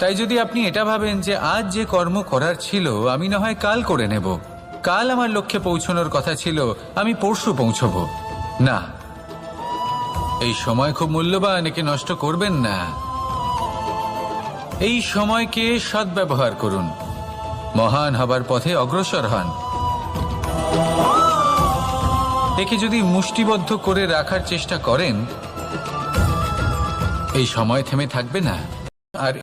তাই যদি আপনি এটা ভাবেন যে আজ যে কর্ম করার ছিল, আমি না হয় কাল করে নেব। কাল আমার লক্ষ্যে পৌঁছানোর কথা ছিল, আমি পরশু পৌঁছবো। না। এই সময় খুব মূল্যবান, একে নষ্ট করবেন না। এই সময়কে সদ্ব্যবহার করুন। মহান হবার পথে অগ্রসর হন। একে যদি মুষ্টিবদ্ধ করে রাখার চেষ্টা করেন, এই সময় থেমে থাকবে না। আর